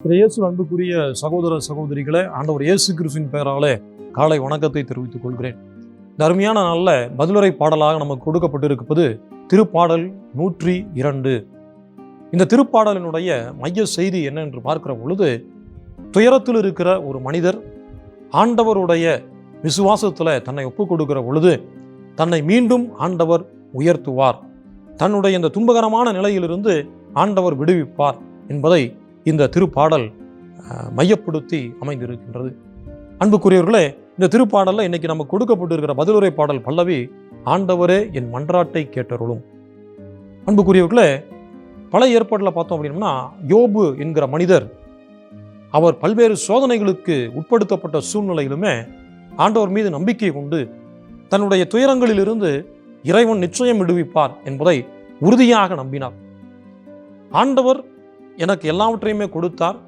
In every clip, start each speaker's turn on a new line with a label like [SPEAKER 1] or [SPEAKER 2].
[SPEAKER 1] இயேசு அன்புக்குரிய சகோதர சகோதரிகளை ஆண்டவர் இயேசு கிறிஸ்துவின் பெயராலே காலை வணக்கத்தை தெரிவித்துக் கொள்கிறேன். இந்த அருமையான நாளில் பதிலுரை பாடலாக நமக்கு கொடுக்கப்பட்டிருப்பது திருப்பாடல் நூற்றி இரண்டு. இந்த திருப்பாடலினுடைய மைய செய்தி என்ன என்று பார்க்கிற பொழுது துயரத்தில் இருக்கிற ஒரு மனிதர் ஆண்டவருடைய விசுவாசத்தில் தன்னை ஒப்புக் கொடுக்கிற பொழுது தன்னை மீண்டும் ஆண்டவர் உயர்த்துவார். தன்னுடைய இந்த துன்பகரமான நிலையிலிருந்து ஆண்டவர் விடுவிப்பார் என்பதை இந்த திருப்பாடல் மையப்படுத்தி அமைந்திருக்கின்றது. அன்புக்குரியவர்களே இந்த திருப்பாடலில் இன்னைக்கு நமக்கு கொடுக்கப்பட்டிருக்கிற பதிலுரை பாடல் பல்லவி ஆண்டவரே என் மன்றாட்டை கேட்டருளும். அன்புக்குரியவர்களே பல ஏற்பாட்டில் பார்த்தோம் அப்படின்னா யோபு என்கிற மனிதர் அவர் பல்வேறு சோதனைகளுக்கு உட்படுத்தப்பட்ட சூழ்நிலையிலுமே ஆண்டவர் மீது நம்பிக்கை கொண்டு தன்னுடைய துயரங்களிலிருந்து இறைவன் நிச்சயம் விடுவிப்பார் என்பதை உறுதியாக நம்பினார். ஆண்டவர் எனக்கு எல்லாவற்றையுமே கொடுத்தார்.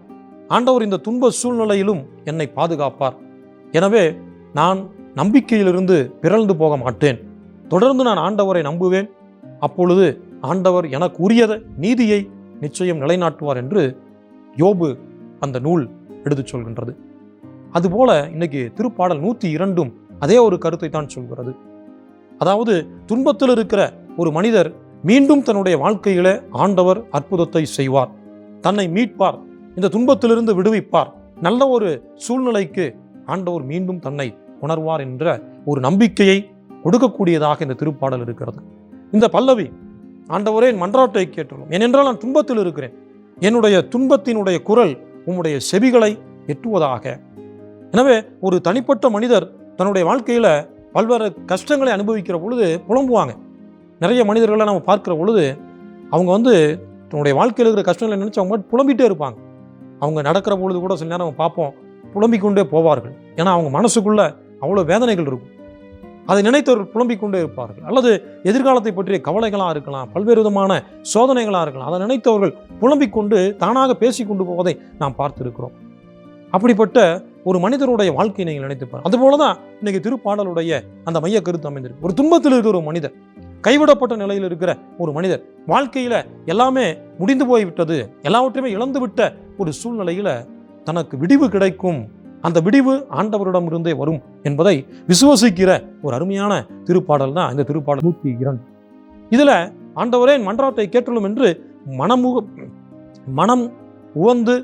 [SPEAKER 1] ஆண்டவர் இந்த துன்ப சூழ்நிலையிலும் என்னை பாதுகாப்பார். எனவே நான் நம்பிக்கையிலிருந்து பிறழ்ந்து போக மாட்டேன். தொடர்ந்து நான் ஆண்டவரை நம்புவேன். அப்பொழுது ஆண்டவர் எனக்கு உரியத நீதியை நிச்சயம் நிலைநாட்டுவார் என்று யோபு அந்த நூல் எடுத்துச் சொல்கின்றது. அதுபோல இன்னைக்கு திருப்பாடல் நூற்றி இரண்டும் அதே ஒரு கருத்தை தான் சொல்கிறது. அதாவது துன்பத்தில் இருக்கிற ஒரு மனிதர் மீண்டும் தன்னுடைய வாழ்க்கையில ஆண்டவர் அற்புதத்தை செய்வார். தன்னை மீட்பார். இந்த துன்பத்திலிருந்து விடுவிப்பார். நல்ல ஒரு சூழ்நிலைக்கு ஆண்டவர் மீண்டும் தன்னை உணர்வார் என்ற ஒரு நம்பிக்கையை கொடுக்கக்கூடியதாக இந்த திருப்பாடல் இருக்கிறது. இந்த பல்லவி ஆண்டவரே என் மன்றாட்டை கேட்டுள்ளோம். ஏனென்றால் நான் துன்பத்தில் இருக்கிறேன். என்னுடைய துன்பத்தினுடைய குரல் உம்முடைய செவிகளை எட்டுவதாக. எனவே ஒரு தனிப்பட்ட மனிதர் தன்னுடைய வாழ்க்கையில் பல்வேறு கஷ்டங்களை அனுபவிக்கிற பொழுது புலம்புவாங்க. நிறைய மனிதர்களை நம்ம பார்க்கிற பொழுது அவங்க வந்து தன்னுடைய வாழ்க்கையில் இருக்கிற கஷ்டங்களை நினைச்சு அவங்க பாட்டு புலம்பிட்டே இருப்பாங்க. அவங்க நடக்கிற பொழுது கூட சில நேரம் அவங்க பார்ப்போம் புலம்பிக் கொண்டே போவார்கள். ஏன்னா அவங்க மனசுக்குள்ள அவ்வளோ வேதனைகள் இருக்கும். அதை நினைத்தவர்கள் புலம்பிக் கொண்டே இருப்பார்கள். அல்லது எதிர்காலத்தை பற்றிய கவலைகளாக இருக்கலாம் பல்வேறு விதமான சோதனைகளாக இருக்கலாம். அதை நினைத்தவர்கள் புலம்பிக் கொண்டு தானாக பேசி கொண்டு போவதை நாம் பார்த்திருக்கிறோம். அப்படிப்பட்ட ஒரு மனிதருடைய வாழ்க்கையை நீங்கள் நினைத்துப்பார் அதுபோல தான் இன்னைக்கு திருப்பாடலுடைய அந்த மைய கருத்து அமைந்திருக்கு. ஒரு துன்பத்தில் இருக்கிற ஒரு மனிதர். கைவிடப்பட்ட நிலையில் இருக்கிற ஒரு மனிதர். வாழ்க்கையில் எல்லாமே முடிந்து போய்விட்டது. எல்லாவற்றையுமே இழந்துவிட்ட ஒரு சூழ்நிலையில் தனக்கு விடிவு கிடைக்கும். அந்த விடிவு ஆண்டவரிடம் இருந்தே வரும் என்பதை விசுவசிக்கிற ஒரு அருமையான திருப்பாடல் தான் இந்த திருப்பாடல். நூற்றி இரண்டு. இதில் ஆண்டவரே மன்றாட்டை கேட்டுள்ளும் என்று மனமுக மனம் உவந்து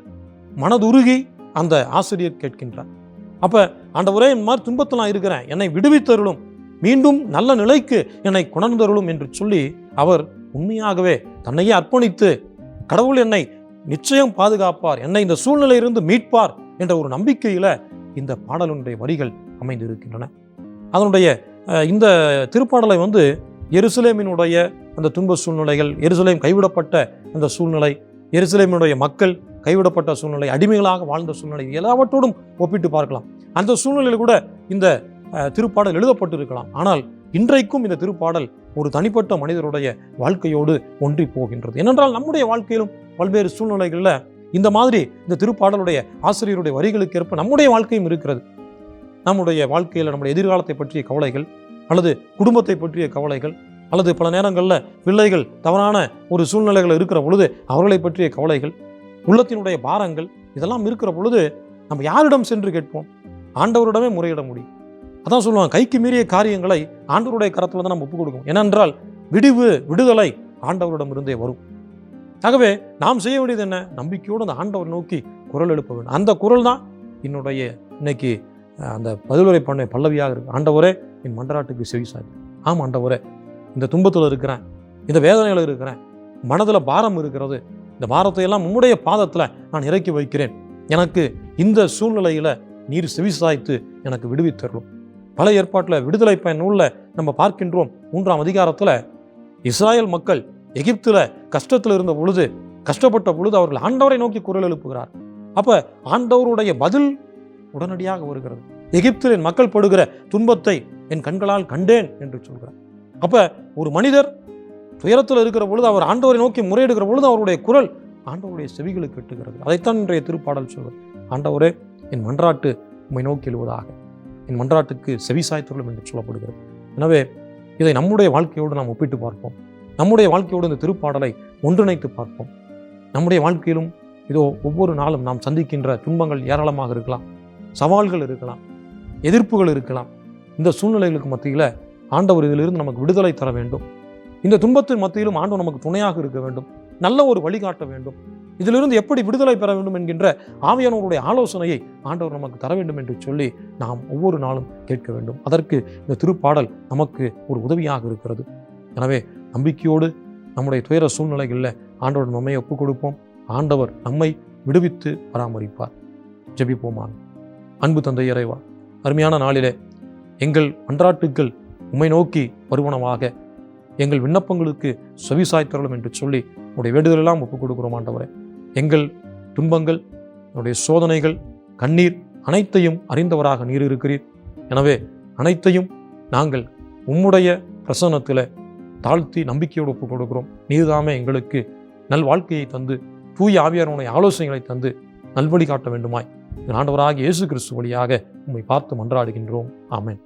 [SPEAKER 1] மனதுருகி அந்த ஆசிரியர் கேட்கின்றார். அப்போ ஆண்டவரே என் மாதிரி துன்பத்தில் நான் இருக்கிறேன். என்னை விடுவித்தருளும். மீண்டும் நல்ல நிலைக்கு என்னை குணர்ந்தருளும் என்று சொல்லி அவர் உண்மையாகவே தன்னையே அர்ப்பணித்து கடவுள் என்னை நிச்சயம் பாதுகாப்பார் என்னை இந்த சூழ்நிலையிலிருந்து மீட்பார் என்ற ஒரு நம்பிக்கையில் இந்த பாடலுடைய வரிகள் அமைந்திருக்கின்றன. அதனுடைய இந்த திருப்பாடலை வந்து எருசலேமினுடைய அந்த துன்ப சூழ்நிலைகள் எருசலேம் கைவிடப்பட்ட அந்த சூழ்நிலை எருசலேமினுடைய மக்கள் கைவிடப்பட்ட சூழ்நிலை அடிமைகளாக வாழ்ந்த சூழ்நிலை எல்லாவற்றோடும் ஒப்பிட்டு பார்க்கலாம். அந்த சூழ்நிலையில் கூட இந்த திருப்பாடல் எழுதப்பட்டிருக்கலாம். ஆனால் இன்றைக்கும் இந்த திருப்பாடல் ஒரு தனிப்பட்ட மனிதருடைய வாழ்க்கையோடு ஒன்றி போகின்றது. ஏனென்றால் நம்முடைய வாழ்க்கையிலும் பல்வேறு சூழ்நிலைகளில் இந்த மாதிரி இந்த திருப்பாடலுடைய ஆசிரியருடைய வரிகளுக்கு ஏற்ப நம்முடைய வாழ்க்கையும் இருக்கிறது. நம்முடைய வாழ்க்கையில் நம்முடைய எதிர்காலத்தை பற்றிய கவலைகள் அல்லது குடும்பத்தை பற்றிய கவலைகள் அல்லது பல நேரங்களில் பிள்ளைகள் தவறான ஒரு சூழ்நிலைகள் இருக்கிற பொழுது அவர்களை பற்றிய கவலைகள் உள்ளத்தினுடைய பாரங்கள் இதெல்லாம் இருக்கிற பொழுது நம்ம யாரிடம் சென்று கேட்போம்? ஆண்டவரிடமே முறையிட முடியும். அதான் சொல்லுவாங்க கைக்கு மீறிய காரியங்களை ஆண்டவருடைய கரத்தில் தான் நம்ம ஒப்புக் கொடுக்கணும். ஏனென்றால் விடிவு விடுதலை ஆண்டவரிடமிருந்தே வரும். ஆகவே நாம் செய்ய வேண்டியது என்ன? நம்பிக்கையோடு அந்த ஆண்டவர் நோக்கி குரல் எழுப்ப வேண்டும். அந்த குரல் தான் என்னுடைய இன்னைக்கு அந்த பதிலுரை பண்ண பல்லவியாக இருக்கு. ஆண்டவரே என் மன்றாட்டுக்கு செவிசாய் ஆம் ஆண்டவரே இந்த துன்பத்தில் இருக்கிறேன் இந்த வேதனையில் இருக்கிறேன் மனதில் பாரம் இருக்கிறது இந்த பாரத்தை எல்லாம் உம்முடைய பாதத்தில் நான் இறக்கி வைக்கிறேன். எனக்கு இந்த சூழ்நிலையில் நீர் செவிசாய்த்து எனக்கு விடுவித்தரலும் பல ஏற்பாட்டில் விடுதலை பயன் நூலில் நம்ம பார்க்கின்றோம் மூன்றாம் அதிகாரத்தில் இஸ்ராயல் மக்கள் எகிப்தில் கஷ்டத்தில் இருந்த பொழுது கஷ்டப்பட்ட பொழுது அவர்கள் ஆண்டவரை நோக்கி குரல் எழுப்புகிறார். அப்ப ஆண்டவருடைய பதில் உடனடியாக வருகிறது. எகிப்தில் என் மக்கள் படுகிற துன்பத்தை என் கண்களால் கண்டேன் என்று சொல்கிறார். அப்ப ஒரு மனிதர் துயரத்தில் இருக்கிற பொழுது அவர் ஆண்டவரை நோக்கி முறையிடுகிற பொழுது அவருடைய குரல் ஆண்டவருடைய செவிகளுக்கு எட்டுகிறது. அதைத்தான் இன்றைய திருப்பாடல் சொல்வது ஆண்டவரே என் மன்றாட்டு உம்மை நோக்கி எழுவதாக. என் மன்றாட்டுக்கு செவி சாய்த்துள்ளோம் என்று சொல்லப்படுகிறது. எனவே இதை நம்முடைய வாழ்க்கையோடு நாம் ஒப்பிட்டு பார்ப்போம். நம்முடைய வாழ்க்கையோடு இந்த திருப்பாடலை ஒன்றிணைத்து பார்ப்போம். நம்முடைய வாழ்க்கையிலும் இதோ ஒவ்வொரு நாளும் நாம் சந்திக்கின்ற துன்பங்கள் ஏராளமாக இருக்கலாம். சவால்கள் இருக்கலாம். எதிர்ப்புகள் இருக்கலாம். இந்த சூழ்நிலைகளுக்கு மத்தியில் ஆண்டவர் இதிலிருந்து நமக்கு விடுதலை தர வேண்டும். இந்த துன்பத்தின் மத்தியிலும் ஆண்டவர் நமக்கு துணையாக இருக்க வேண்டும். நல்ல ஒரு வழிகாட்ட வேண்டும். இதிலிருந்து எப்படி விடுதலை பெற வேண்டும் என்கின்ற ஆவியானவருடைய ஆலோசனையை ஆண்டவர் நமக்கு தர வேண்டும் என்று சொல்லி நாம் ஒவ்வொரு நாளும் கேட்க வேண்டும். அதற்கு இந்த திருப்பாடல் நமக்கு ஒரு உதவியாக இருக்கிறது. எனவே நம்பிக்கையோடு நம்முடைய துயர சூழ்நிலைகளில் ஆண்டவர் நம்மை ஒப்புக் கொடுப்போம். ஆண்டவர் நம்மை விடுவித்து பராமரிப்பார். ஜெபிப்போமாக அன்பு தந்தை இறைவா அருமையான நாளிலே எங்கள் அன்றாட்டுகள் உம்மை நோக்கி வருவனமாக எங்கள் விண்ணப்பங்களுக்கு செவிசாய்த்தரலும் என்று சொல்லி உடைய வேண்டுதலெல்லாம் ஒப்புக் கொடுக்கிறோம் ஆண்டவரே. எங்கள் துன்பங்கள் என்னுடைய சோதனைகள் கண்ணீர் அனைத்தையும் அறிந்தவராக நீர் இருக்கிறீர். எனவே அனைத்தையும் நாங்கள் உம்முடைய பிரசன்னத்தில் தாழ்த்தி நம்பிக்கையோடு ஒப்புக் கொடுக்கிறோம். நீர்தாமே எங்களுக்கு நல் வாழ்க்கையை தந்து தூய ஆவியாரனுடைய ஆலோசனைகளை தந்து நல்வழி காட்ட வேண்டுமாய். ஆண்டவராக இயேசு கிறிஸ்து வழியாக உம்மை பார்த்து மன்றாடுகின்றோம். ஆமேன்.